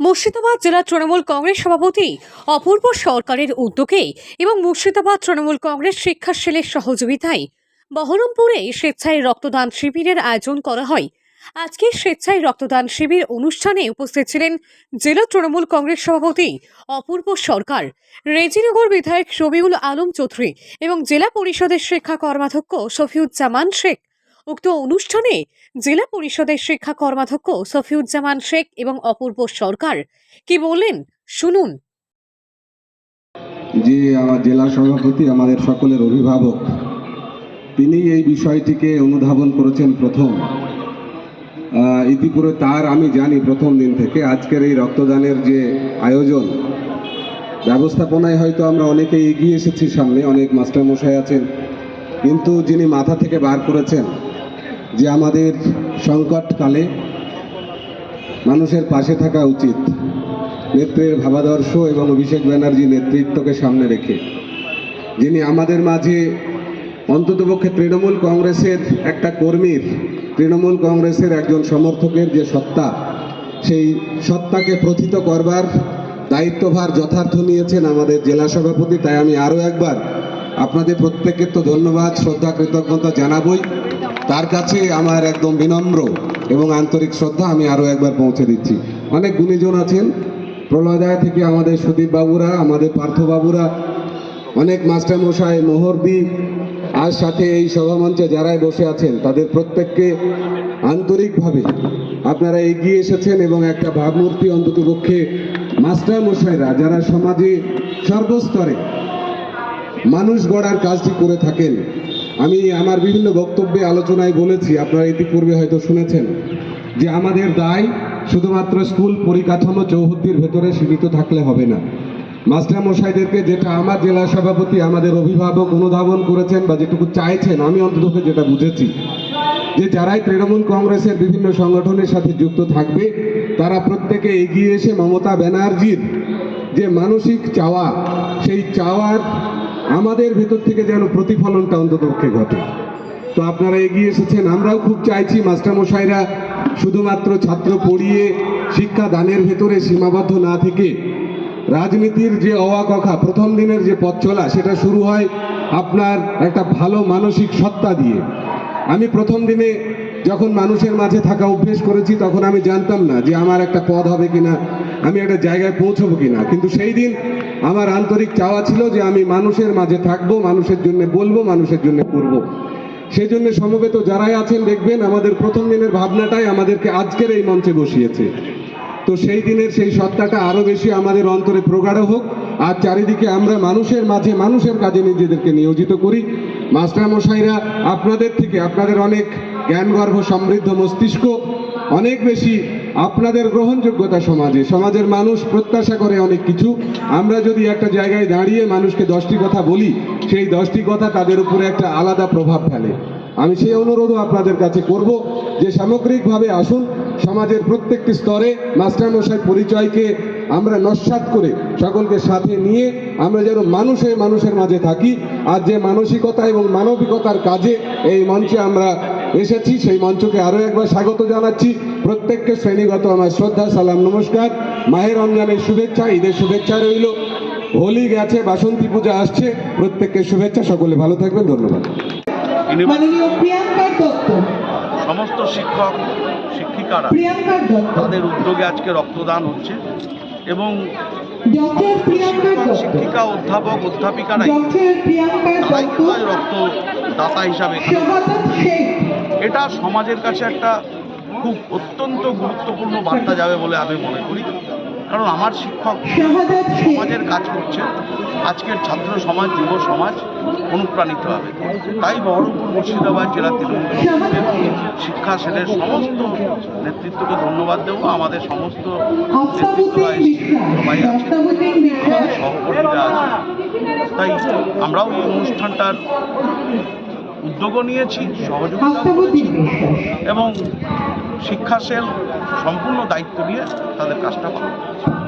মুর্শিদাবাদ জেলা তৃণমূল কংগ্রেস সভাপতি অপূর্ব সরকারের উদ্যোগে এবং মুর্শিদাবাদ তৃণমূল কংগ্রেস শিক্ষা সেলের সহযোগিতায় বহরমপুরে স্বেচ্ছায় রক্তদান শিবিরের আয়োজন করা হয়। আজকে স্বেচ্ছায় রক্তদান শিবির অনুষ্ঠানে উপস্থিত ছিলেন জেলা তৃণমূল কংগ্রেস সভাপতি অপূর্ব সরকার, রেজিনগর বিধায়ক শবিউল আলম চৌধুরী এবং জেলা পরিষদের শিক্ষা কর্মাধ্যক্ষ শফিউজ্জামান শেখ। উক্ত অনুষ্ঠানে জেলা পরিষদের শিক্ষা কর্মাধ্যক্ষ সফিউজ্জামান শেখ এবং অপূর্ব সরকার কি বললেন? শুনুন। যে আমার জেলা সভাপতি আমাদের সকলের অভিভাবক তিনি এই বিষয়টিকে অনুধাবন করেছেন প্রথম। আহ, ইতিপূর্বে তার আমি জানি প্রথম দিন থেকে। আজকের এই রক্তদানের যে আয়োজন ব্যবস্থাপনায় হয়তো আমরা অনেকে এগিয়ে এসেছি সামনে অনেক মাস্টারমশাই আছেন কিন্তু যিনি মাথা থেকে বার করেছেন যে আমাদের সংকটকালে মানুষের পাশে থাকা উচিত নেত্রের ভাবাদর্শ এবং অভিষেক ব্যানার্জি নেতৃত্বকে সামনে রেখে। যিনি আমাদের মাঝে অন্ততপক্ষে তৃণমূল কংগ্রেসের একটা কর্মীর, তৃণমূল কংগ্রেসের একজন সমর্থকের যে সত্তা, সেই সত্তাকে প্রথিত করবার দায়িত্বভার যথার্থ নিয়েছেন আমাদের জেলা সভাপতি। তাই আমি আরও একবার আপনাদের প্রত্যেকের তো ধন্যবাদ, শ্রদ্ধা, কৃতজ্ঞতা জানাবই। তার কাছে আমার একদম বিনম্র এবং আন্তরিক শ্রদ্ধা আমি আরও একবার পৌঁছে দিচ্ছি। অনেক গুণীজন আছেন, প্রলয়দায় থেকে আমাদের সুদীপ বাবুরা, আমাদের পার্থবাবুরা অনেক মাস্টারমশাই, মোহরদি, আর সাথে এই সভামঞ্চে যারাই বসে আছেন, তাদের প্রত্যেককে আন্তরিকভাবে আপনারা এগিয়ে এসেছেন এবং একটা ভাবমূর্তি অন্ততপক্ষে মাস্টারমশাইরা, যারা সমাজে সর্বস্তরে মানুষ গড়ার কাজটি করে থাকেন আমি আমার বিভিন্ন বক্তব্যে আলোচনায় বলেছি, আপনারা ইতিপূর্বে হয়তো শুনেছেন, যে আমাদের দায় শুধুমাত্র স্কুল পরিকাঠামো চৌহদ্দির ভেতরে সীমিত থাকলে হবে না। মাস্টার মশাইদেরকে যেটা আমার জেলা সভাপতি, আমাদের অভিভাবক অনুধাবন করেছেন বা যেটুকু চাইছেন, আমি অন্তত যেটা বুঝেছি, যে যারাই তৃণমূল কংগ্রেসের বিভিন্ন সংগঠনের সাথে যুক্ত থাকবে, তারা প্রত্যেকে এগিয়ে এসে মমতা ব্যানার্জির যে মানসিক চাওয়া, সেই চাওয়ার আমাদের ভেতর থেকে যেন প্রতিফলনটা অন্ততপক্ষে ঘটে। তো আপনারা এগিয়ে এসেছেন, আমরাও খুব চাইছি মাস্টারমশাইরা শুধুমাত্র ছাত্র পড়িয়ে শিক্ষা দানের ভেতরে সীমাবদ্ধ না থেকে রাজনীতির যে অওয়াকখা প্রথম দিনের যে পথ চলা, সেটা শুরু হয় আপনার একটা ভালো মানসিক সত্তা দিয়ে। আমি প্রথম দিনে যখন মানুষের মাঝে থাকা অভ্যেস করেছি, তখন আমি জানতাম না যে আমার একটা পদ হবে কিনা, আমি একটা জায়গায় পৌঁছবো কিনা। কিন্তু সেই দিন আমার আন্তরিক চাওয়া ছিল যে আমি মানুষের মাঝে থাকব, মানুষের জন্য বলব, মানুষের জন্য করব। সেই জন্য সমবেত যারাই আছেন, দেখবেন আমাদের প্রথম দিনের ভাবনাটাই আমাদেরকে আজকের এই মঞ্চে বসিয়েছে তো সেই দিনের সেই সত্তাটা আরও বেশি আমাদের অন্তরে প্রগাঢ় হোক, আর চারিদিকে আমরা মানুষের মাঝে, মানুষের কাজে নিজেদেরকে নিয়োজিত করি মাস্টারমশাইরা, আপনাদের থেকে, আপনাদের অনেক জ্ঞানগর্ভ সমৃদ্ধ মস্তিষ্ক অনেক বেশি আপনাদের গ্রহণযোগ্যতা সমাজে। সমাজের মানুষ প্রত্যাশা করে অনেক কিছু। আমরা যদি একটা জায়গায় দাঁড়িয়ে মানুষকে দশটি কথা বলি, সেই দশটি কথা তাদের উপরে একটা আলাদা প্রভাব ফেলে। আমি সেই অনুরোধও আপনাদের কাছে করব যে সামগ্রিকভাবে আসুন, সমাজের প্রত্যেকটি স্তরে মাস্টারমশাই পরিচয়কে আমরা নস্বাত করে সকলকে সাথে নিয়ে আমরা যেন মানুষে মানুষের মাঝে থাকি। আর যে মানসিকতা এবং মানবিকতার কাজে এই মঞ্চে আমরা এসেছি সেই মঞ্চকে আরও একবার স্বাগত জানাচ্ছি। প্রত্যেককে শ্রেণীগত আমার শ্রদ্ধা সালাম নমস্কার। মাহের রমজানের শুভেচ্ছা ঈদের শুভেচ্ছা রইল। হোলি গেছে বাসন্তী পূজা আসছে। প্রত্যেককে শুভেচ্ছা সকলে ভালো থাকবেন ধন্যবাদ। সমস্ত শিক্ষক শিক্ষিকারা তাদের উদ্যোগে আজকে রক্তদান হচ্ছে এবং ডক্টর শিক্ষিকা অধ্যাপক অধ্যাপিকারাই রক্তদাতা হিসাবে এটা সমাজের কাছে একটা খুব অত্যন্ত গুরুত্বপূর্ণ বার্তা যাবে বলে আমি মনে করি। কারণ আমার শিক্ষক সমাজের কাজ করছে। আজকের ছাত্র সমাজ, যুব সমাজ অনুপ্রাণিত হবে। তাই বহরমপুর, মুর্শিদাবাদ জেলা তৃণমূল শিক্ষা সেলের সমস্ত নেতৃত্বকে ধন্যবাদ দেবো। আমাদের সমস্ত নেতৃত্ব সহকর্মীরা আছে তাই আমরাও এই অনুষ্ঠানটার উদ্যোগও নিয়েছি সহযোগিতা এবং শিক্ষা সেল সম্পূর্ণ দায়িত্ব নিয়ে তাদের কাজটা পালন করছে।